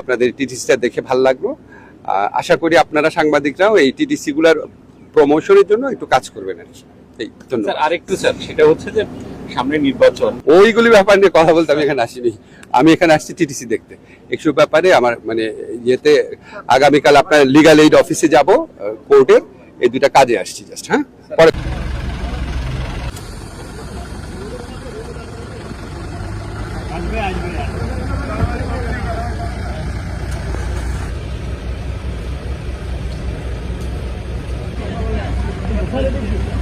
আপনাদের টিটিসিটা দেখে ভালো লাগল। আশা করি আপনারা সাংবাদিকরাও এই টিটিসিগুলোর প্রমোশনের জন্য একটু কাজ করবেন আর এই ধন্যবাদ। আরেকটু স্যার সেটা হচ্ছে যে সামনে নির্বাচন। ওইগুলি ব্যাপার নিয়ে কথা বলতে আমি এখানে আসিনি। আমি এখানে আসছি টিটিসি দেখতে। এসব ব্যাপারে আমার মানে ইয়েতে আগামীকাল আপনার লিগাল এইড অফিসে যাব কোর্টে এই দুটা কাজে আসছি জাস্ট হ্যাঁ? পরে আসবে আসবে। Hallelujah.